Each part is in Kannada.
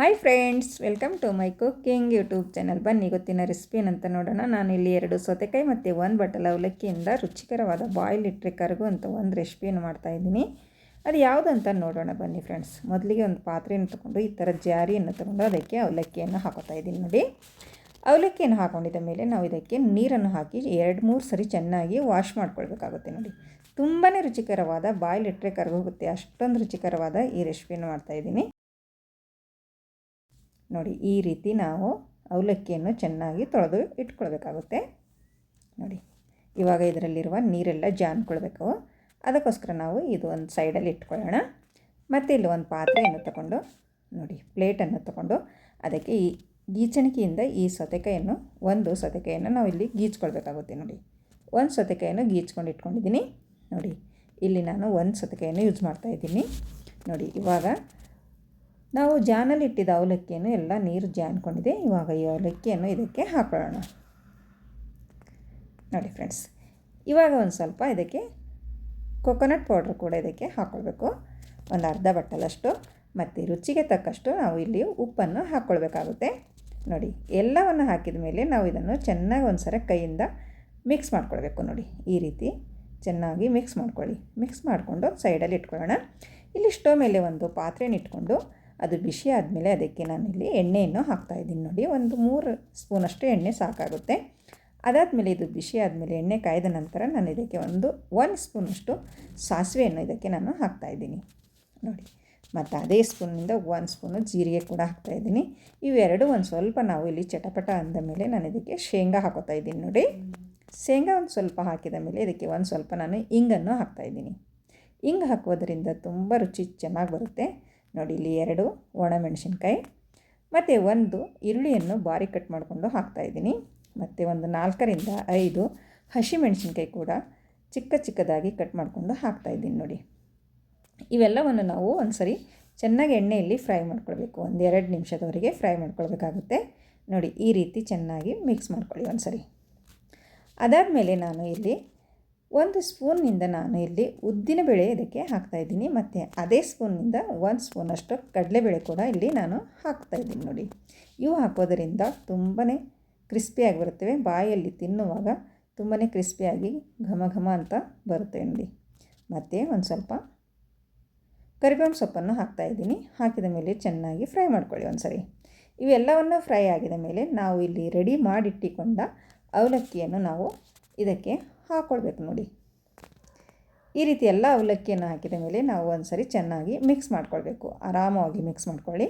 Hi friends welcome to my cooking YouTube channel ಬನ್ನಿ, ಗೊತ್ತಿನ ರೆಸಿಪಿ ಏನಂತ ನೋಡೋಣ. ನಾನು ಇಲ್ಲಿ ಎರಡು ಸೌತೆಕಾಯಿ ಮತ್ತು ಒಂದು ಬಟಲ್ ಅವಲಕ್ಕಿಯಿಂದ ರುಚಿಕರವಾದ ಬಾಯ್ಲ್ ಇಟ್ಟರೆ ಕರಗು ಅಂತ ಒಂದು ರೆಸಿಪಿಯನ್ನು ಮಾಡ್ತಾಯಿದ್ದೀನಿ ಅದು ಯಾವುದು ಅಂತ ನೋಡೋಣ ಬನ್ನಿ ಫ್ರೆಂಡ್ಸ್ ಮೊದಲಿಗೆ ಒಂದು ಪಾತ್ರೆಯನ್ನು ತೊಗೊಂಡು ಈ ಥರ ಜಾರಿಯನ್ನು ತೊಗೊಂಡು ಅದಕ್ಕೆ ಅವಲಕ್ಕಿಯನ್ನು ಹಾಕೋತಾ ಇದ್ದೀನಿ ನೋಡಿ. ಅವಲಕ್ಕಿಯನ್ನು ಹಾಕೊಂಡಿದ್ದ ಮೇಲೆ ನಾವು ಇದಕ್ಕೆ ನೀರನ್ನು ಹಾಕಿ ಎರಡು ಮೂರು ಸರಿ ಚೆನ್ನಾಗಿ ವಾಶ್ ಮಾಡ್ಕೊಳ್ಬೇಕಾಗುತ್ತೆ ನೋಡಿ. ತುಂಬಾ ರುಚಿಕರವಾದ ಬಾಯ್ಲ್ ಇಟ್ಟರೆ ಕರಗೋಗುತ್ತೆ. ಅಷ್ಟೊಂದು ರುಚಿಕರವಾದ ಈ ರೆಸಿಪಿಯನ್ನು ಮಾಡ್ತಾಯಿದ್ದೀನಿ ನೋಡಿ, ಈ ರೀತಿ ನಾವು ಅವಲಕ್ಕಿಯನ್ನು ಚೆನ್ನಾಗಿ ತೊಳೆದು ಇಟ್ಕೊಳ್ಬೇಕಾಗುತ್ತೆ. ನೋಡಿ, ಇವಾಗ ಇದರಲ್ಲಿರುವ ನೀರೆಲ್ಲ ಜಾನ್ಕೊಳ್ಬೇಕು ಅದಕ್ಕೋಸ್ಕರ ನಾವು ಇದು ಒಂದು ಸೈಡಲ್ಲಿ ಇಟ್ಕೊಳ್ಳೋಣ. ಮತ್ತು ಇಲ್ಲಿ ಒಂದು ಪಾತ್ರೆಯನ್ನು ತಗೊಂಡು, ನೋಡಿ, ಪ್ಲೇಟನ್ನು ತಗೊಂಡು ಅದಕ್ಕೆ ಈ ಗೀಚಣಿಕೆಯಿಂದ ಈ ಸೌತೆಕಾಯಿಯನ್ನು ಒಂದು ಸೌತೆಕಾಯಿಯನ್ನು ನಾವು ಇಲ್ಲಿ ಗೀಚ್ಕೊಳ್ಬೇಕಾಗುತ್ತೆ. ನೋಡಿ, ಒಂದು ಸೌತೆಕಾಯಿಯನ್ನು ಗೀಚ್ಕೊಂಡು ಇಟ್ಕೊಂಡಿದ್ದೀನಿ. ನೋಡಿ, ಇಲ್ಲಿ ನಾನು ಒಂದು ಸೌತೆಕಾಯಿಯನ್ನು ಯೂಸ್ ಮಾಡ್ತಾಯಿದ್ದೀನಿ ನೋಡಿ, ಇವಾಗ ನಾವು ಜಾನಲ್ಲಿ ಇಟ್ಟಿದ್ದ ಅವಲಕ್ಕಿಯನ್ನು ಎಲ್ಲ ನೀರು ಜಾನ್ಕೊಂಡಿದೆ. ಇವಾಗ ಈ ಅವಲಕ್ಕಿಯನ್ನು ಇದಕ್ಕೆ ಹಾಕೊಳ್ಳೋಣ. ನೋಡಿ ಫ್ರೆಂಡ್ಸ್, ಇವಾಗ ಒಂದು ಸ್ವಲ್ಪ ಇದಕ್ಕೆ ಕೊಕೊನಟ್ ಪೌಡ್ರ್ ಕೂಡ ಇದಕ್ಕೆ ಹಾಕ್ಕೊಳ್ಬೇಕು ಒಂದು ಅರ್ಧ ಬಟ್ಟಲಷ್ಟು ಮತ್ತು ರುಚಿಗೆ ತಕ್ಕಷ್ಟು ನಾವು ಇಲ್ಲಿ ಉಪ್ಪನ್ನು ಹಾಕ್ಕೊಳ್ಬೇಕಾಗುತ್ತೆ ನೋಡಿ, ಎಲ್ಲವನ್ನು ಹಾಕಿದ ಮೇಲೆ ನಾವು ಇದನ್ನು ಚೆನ್ನಾಗಿ ಒಂದು ಸರ ಕೈಯಿಂದ ಮಿಕ್ಸ್ ಮಾಡ್ಕೊಳ್ಬೇಕು. ನೋಡಿ, ಈ ರೀತಿ ಚೆನ್ನಾಗಿ ಮಿಕ್ಸ್ ಮಾಡ್ಕೊಳ್ಳಿ. ಮಿಕ್ಸ್ ಮಾಡಿಕೊಂಡು ಸೈಡಲ್ಲಿ ಇಟ್ಕೊಳ್ಳೋಣ. ಇಲ್ಲಿ ಸ್ಟವ್ ಮೇಲೆ ಒಂದು ಪಾತ್ರೆನ ಇಟ್ಕೊಂಡು ಅದು ಬಿಸಿ ಆದಮೇಲೆ ಅದಕ್ಕೆ ನಾನಿಲ್ಲಿ ಎಣ್ಣೆಯನ್ನು ಹಾಕ್ತಾಯಿದ್ದೀನಿ ನೋಡಿ. ಒಂದು ಮೂರು ಸ್ಪೂನಷ್ಟು ಎಣ್ಣೆ ಸಾಕಾಗುತ್ತೆ. ಅದಾದಮೇಲೆ ಇದು ಬಿಸಿ ಆದಮೇಲೆ ಎಣ್ಣೆ ಕಾಯ್ದ ನಂತರ ನಾನು ಇದಕ್ಕೆ ಒಂದು ಒನ್ ಸ್ಪೂನಷ್ಟು ಸಾಸಿವೆಯನ್ನು ಇದಕ್ಕೆ ನಾನು ಹಾಕ್ತಾಯಿದ್ದೀನಿ ನೋಡಿ. ಮತ್ತು ಅದೇ ಸ್ಪೂನಿಂದ ಒಂದು ಸ್ಪೂನು ಜೀರಿಗೆ ಕೂಡ ಹಾಕ್ತಾಯಿದ್ದೀನಿ ಇವೆರಡು ಒಂದು ಸ್ವಲ್ಪ ನಾವು ಇಲ್ಲಿ ಚಟಪಟ ಅಂದ ಮೇಲೆ ನಾನು ಇದಕ್ಕೆ ಶೇಂಗಾ ಹಾಕೋತಾ ಇದ್ದೀನಿ ನೋಡಿ. ಶೇಂಗಾ ಒಂದು ಸ್ವಲ್ಪ ಹಾಕಿದ ಮೇಲೆ ಇದಕ್ಕೆ ಒಂದು ಸ್ವಲ್ಪ ನಾನು ಇಂಗನ್ನು ಹಾಕ್ತಾಯಿದ್ದೀನಿ ಇಂಗು ಹಾಕೋದ್ರಿಂದ ತುಂಬ ರುಚಿ ಚೆನ್ನಾಗಿ ಬರುತ್ತೆ. ನೋಡಿ, ಇಲ್ಲಿ ಎರಡು ಒಣಮೆಣಸಿನ್ಕಾಯಿ ಮತ್ತು ಒಂದು ಈರುಳ್ಳಿಯನ್ನು ಬಾರಿ ಕಟ್ ಮಾಡಿಕೊಂಡು ಹಾಕ್ತಾಯಿದ್ದೀನಿ ಮತ್ತು ಒಂದು ನಾಲ್ಕರಿಂದ ಐದು ಹಸಿಮೆಣಸಿನ್ಕಾಯಿ ಕೂಡ ಚಿಕ್ಕ ಚಿಕ್ಕದಾಗಿ ಕಟ್ ಮಾಡಿಕೊಂಡು ಹಾಕ್ತಾಯಿದ್ದೀನಿ ನೋಡಿ. ಇವೆಲ್ಲವನ್ನು ನಾವು ಒಂದು ಸರಿ ಚೆನ್ನಾಗಿ ಎಣ್ಣೆಯಲ್ಲಿ ಫ್ರೈ ಮಾಡ್ಕೊಳ್ಬೇಕು. ಒಂದು ಎರಡು ನಿಮಿಷದವರೆಗೆ ಫ್ರೈ ಮಾಡ್ಕೊಳ್ಬೇಕಾಗುತ್ತೆ. ನೋಡಿ, ಈ ರೀತಿ ಚೆನ್ನಾಗಿ ಮಿಕ್ಸ್ ಮಾಡ್ಕೊಳ್ಳಿ ಒಂದು ಸರಿ ಅದಾದಮೇಲೆ ನಾನು ಇಲ್ಲಿ ಒಂದು ಸ್ಪೂನ್ನಿಂದ ನಾನು ಇಲ್ಲಿ ಉದ್ದಿನ ಬೇಳೆ ಇದಕ್ಕೆ ಹಾಕ್ತಾಯಿದ್ದೀನಿ ಮತ್ತು ಅದೇ ಸ್ಪೂನ್ನಿಂದ ಒಂದು ಸ್ಪೂನಷ್ಟು ಕಡಲೆಬೇಳೆ ಕೂಡ ಇಲ್ಲಿ ನಾನು ಹಾಕ್ತಾಯಿದ್ದೀನಿ ನೋಡಿ. ಇವು ಹಾಕೋದರಿಂದ ತುಂಬಾ ಕ್ರಿಸ್ಪಿಯಾಗಿ ಬರುತ್ತವೆ. ಬಾಯಲ್ಲಿ ತಿನ್ನುವಾಗ ತುಂಬಾ ಕ್ರಿಸ್ಪಿಯಾಗಿ ಘಮ ಘಮ ಅಂತ ಬರುತ್ತೆ ನೋಡಿ. ಮತ್ತು ಒಂದು ಸ್ವಲ್ಪ ಕರಿಬೇವಿನ ಸೊಪ್ಪನ್ನು ಹಾಕ್ತಾಯಿದ್ದೀನಿ ಹಾಕಿದ ಮೇಲೆ ಚೆನ್ನಾಗಿ ಫ್ರೈ ಮಾಡ್ಕೊಳ್ಳಿ ಒಂದು ಸರಿ ಇವೆಲ್ಲವನ್ನು ಫ್ರೈ ಆಗಿದ ಮೇಲೆ ನಾವು ಇಲ್ಲಿ ರೆಡಿ ಮಾಡಿಟ್ಟಿಕೊಂಡ ಅವಲಕ್ಕಿಯನ್ನು ನಾವು ಇದಕ್ಕೆ ಹಾಕ್ಕೊಳ್ಬೇಕು ನೋಡಿ. ಈ ರೀತಿ ಎಲ್ಲ ಅವಲಕ್ಕಿಯನ್ನು ಹಾಕಿದ ಮೇಲೆ ನಾವು ಒಂದು ಸರಿ ಚೆನ್ನಾಗಿ ಮಿಕ್ಸ್ ಮಾಡ್ಕೊಳ್ಬೇಕು. ಆರಾಮವಾಗಿ ಮಿಕ್ಸ್ ಮಾಡ್ಕೊಳ್ಳಿ.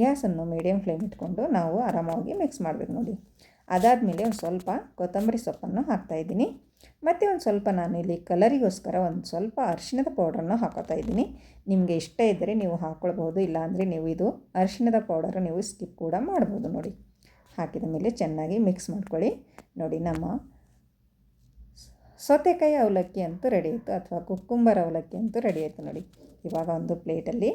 ಗ್ಯಾಸನ್ನು ಮೀಡಿಯಮ್ ಫ್ಲೇಮ್ ಇಟ್ಕೊಂಡು ನಾವು ಆರಾಮವಾಗಿ ಮಿಕ್ಸ್ ಮಾಡಬೇಕು ನೋಡಿ. ಅದಾದಮೇಲೆ ಒಂದು ಸ್ವಲ್ಪ ಕೊತ್ತಂಬರಿ ಸೊಪ್ಪನ್ನು ಹಾಕ್ತಾಯಿದ್ದೀನಿ ಮತ್ತು ಒಂದು ಸ್ವಲ್ಪ ನಾನು ಇಲ್ಲಿ ಕಲರಿಗೋಸ್ಕರ ಒಂದು ಸ್ವಲ್ಪ ಅರಿಶಿಣದ ಪೌಡ್ರನ್ನು ಹಾಕೋತಾ ಇದ್ದೀನಿ. ನಿಮಗೆ ಇಷ್ಟ ಇದ್ದರೆ ನೀವು ಹಾಕ್ಕೊಳ್ಬೋದು ಇಲ್ಲಾಂದರೆ ನೀವು ಇದು ಅರಿಶಿಣದ ಪೌಡರ್ ನೀವು ಸ್ಕಿಪ್ ಕೂಡ ಮಾಡ್ಬೋದು ನೋಡಿ. ಹಾಕಿದ ಮೇಲೆ ಚೆನ್ನಾಗಿ ಮಿಕ್ಸ್ ಮಾಡ್ಕೊಳ್ಳಿ. ನೋಡಿ ನಮ್ಮ ಸೌತೆಕಾಯಿ ಅವಲಕ್ಕಿ ಅಂತೂ ರೆಡಿ ಆಯಿತು ಅಥವಾ ಕುಕ್ಕುಂಬರ್ ಅವಲಕ್ಕಿ ಅಂತೂ ರೆಡಿ ಆಯಿತು ನೋಡಿ. ಇವಾಗ ಒಂದು ಪ್ಲೇಟಲ್ಲಿ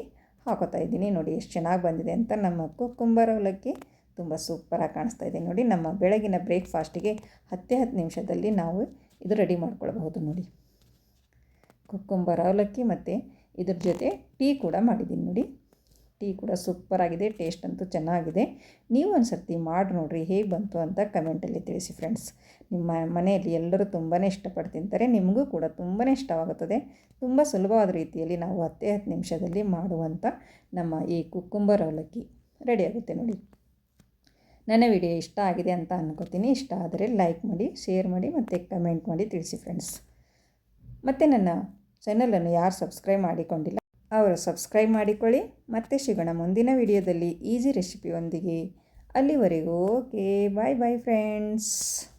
ಹಾಕೋತಾ ಇದ್ದೀನಿ. ನೋಡಿ ಎಷ್ಟು ಚೆನ್ನಾಗಿ ಬಂದಿದೆ ಅಂತ ನಮ್ಮ ಕುಕ್ಕುಂಬರ್ ಅವಲಕ್ಕಿ ತುಂಬ ಸೂಪರಾಗಿ ಕಾಣಿಸ್ತಾ ಇದೆ. ನೋಡಿ ನಮ್ಮ ಬೆಳಗಿನ ಬ್ರೇಕ್ಫಾಸ್ಟಿಗೆ ಹತ್ತೇ ಹತ್ತು ನಿಮಿಷದಲ್ಲಿ ನಾವು ಇದು ರೆಡಿ ಮಾಡ್ಕೊಳ್ಬಹುದು ನೋಡಿ. ಕುಕ್ಕುಂಬರ್ ಅವಲಕ್ಕಿ ಮತ್ತು ಇದ್ರ ಜೊತೆ ಟೀ ಕೂಡ ಮಾಡಿದ್ದೀನಿ ನೋಡಿ. ಟೀ ಕೂಡ ಸೂಪರಾಗಿದೆ ಟೇಸ್ಟ್ ಅಂತೂ ಚೆನ್ನಾಗಿದೆ. ನೀವು ಒಂದು ಸರ್ತಿ ಮಾಡಿ ನೋಡಿರಿ ಹೇಗೆ ಬಂತು ಅಂತ ಕಮೆಂಟಲ್ಲಿ ತಿಳಿಸಿ ಫ್ರೆಂಡ್ಸ್ ನಿಮ್ಮ ಮನೆಯಲ್ಲಿ ಎಲ್ಲರೂ ತುಂಬಾ ಇಷ್ಟಪಟ್ಟು ತಿಂತಾರೆ, ನಿಮಗೂ ಕೂಡ ತುಂಬಾ ಇಷ್ಟವಾಗುತ್ತದೆ. ತುಂಬ ಸುಲಭವಾದ ರೀತಿಯಲ್ಲಿ ನಾವು ಹತ್ತೇ ಹತ್ತು ನಿಮಿಷದಲ್ಲಿ ಮಾಡುವಂಥ ನಮ್ಮ ಈ ಕುಕ್ಕುಂಬರ್ ಅವಲಕ್ಕಿ ರೆಡಿಯಾಗುತ್ತೆ ನೋಡಿ. ನನ್ನ ವಿಡಿಯೋ ಇಷ್ಟ ಆಗಿದೆ ಅಂತ ಅನ್ಕೋತೀನಿ. ಇಷ್ಟ ಆದರೆ ಲೈಕ್ ಮಾಡಿ ಶೇರ್ ಮಾಡಿ ಮತ್ತು ಕಮೆಂಟ್ ಮಾಡಿ ತಿಳಿಸಿ ಫ್ರೆಂಡ್ಸ್ ಮತ್ತು ನನ್ನ ಚಾನಲನ್ನು ಯಾರು ಸಬ್ಸ್ಕ್ರೈಬ್ ಮಾಡಿಕೊಂಡಿಲ್ಲ ಅವರು ಸಬ್ಸ್ಕ್ರೈಬ್ ಮಾಡಿಕೊಳ್ಳಿ ಮತ್ತೆ ಸಿಗೋಣ ಮುಂದಿನ ವಿಡಿಯೋದಲ್ಲಿ ಈಸಿ ರೆಸಿಪಿಯೊಂದಿಗೆ. ಅಲ್ಲಿವರೆಗೂ ಓಕೆ ಬಾಯ್ ಬಾಯ್ ಫ್ರೆಂಡ್ಸ್